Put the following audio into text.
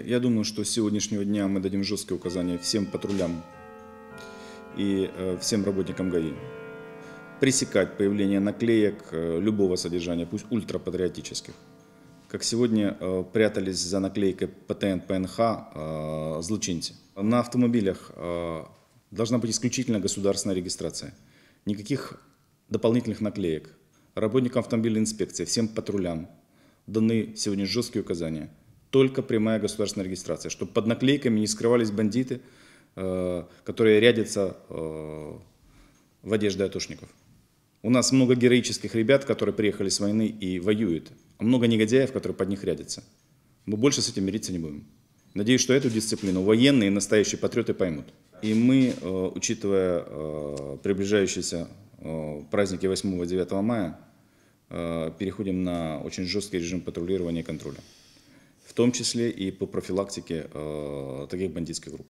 Я думаю, что с сегодняшнего дня мы дадим жесткие указания всем патрулям и э, всем работникам ГАИ пресекать появление наклеек э, любого содержания, пусть ультрапатриотических. Как сегодня э, прятались за наклейкой ПТН, ПНХ злочинцы. На автомобилях должна быть исключительно государственная регистрация. Никаких дополнительных наклеек. Работникам автомобильной инспекции, всем патрулям даны сегодня жесткие указания. Только прямая государственная регистрация, чтобы под наклейками не скрывались бандиты, э, которые рядятся э, в одежде атошников. У нас много героических ребят, которые приехали с войны и воюют, а много негодяев, которые под них рядятся. Мы больше с этим мириться не будем. Надеюсь, что эту дисциплину военные настоящие патриоты поймут. И мы, э, учитывая приближающиеся праздники 8-9 мая, переходим на очень жесткий режим патрулирования и контроля. В том числе и по профилактике э, таких бандитских групп.